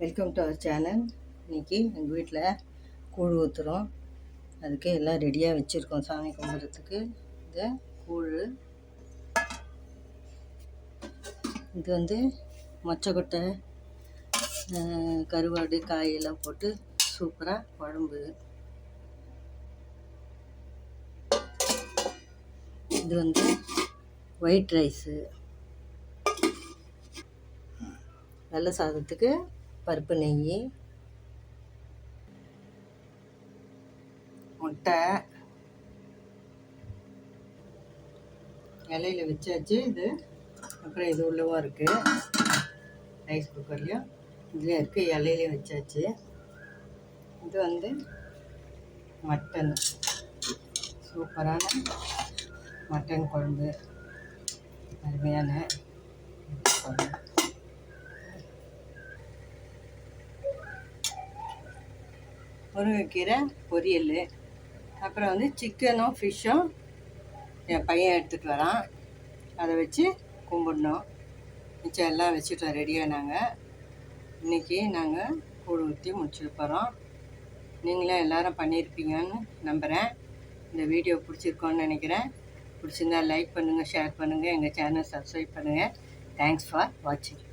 Welcome to our channel இன்றைக்கி எங்கள் வீட்டில் கூழ் ஊற்றுறோம் அதுக்கு எல்லாம் ரெடியாக வச்சுருக்கோம் சாமி கும்பிட்றதுக்கு. இந்த கூழ். இது வந்து மொச்சக்கொட்டை கருவாடு காயெல்லாம் போட்டு சூப்பராக குழம்பு. இது வந்து ஒயிட் ரைஸு வெள்ளை சாதத்துக்கு பருப்பு நெய் முட்டை இலையில வச்சாச்சு இது. அப்புறம் இது உள்ளவும் இருக்குது ரைஸ் குக்கர்லேயும் இதுலேயும் இருக்குது இலையிலையும் வச்சாச்சு. இது வந்து மட்டன் சூப்பரான மட்டன் குழம்பு. அருமையான முருங்கைக்கீரை பொரியல் அப்புறம் வந்து சிக்கனும் ஃபிஷ்ஷும் என் பையன் எடுத்துகிட்டு வரான். அதை வச்சு கும்பிடணும். மிச்சம் எல்லாம் வச்சுட்டோம் ரெடியாக நாங்கள் இன்றைக்கி நாங்கள் கூழ் ஊற்றி முடிச்சுட்டு போகிறோம் நீங்களும் எல்லாரும் பண்ணியிருப்பீங்கன்னு நம்புகிறேன் இந்த வீடியோ பிடிச்சிருக்கோன்னு நினைக்கிறேன். பிடிச்சிருந்தா லைக் பண்ணுங்கள் ஷேர் பண்ணுங்கள் எங்கள் சேனல் சப்ஸ்கிரைப் பண்ணுங்கள் தேங்க்ஸ் ஃபார் வாட்சிங்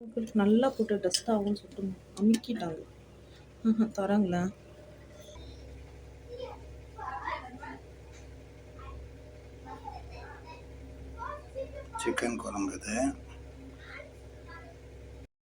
உங்களுக்கு நல்லா போட்டு டஸ்ட் ஆகும்னு சொல்லிட்டு அமுக்கிட்டாங்க. ஆஹா, தராங்களா? சிக்கன் குழம்பு இது.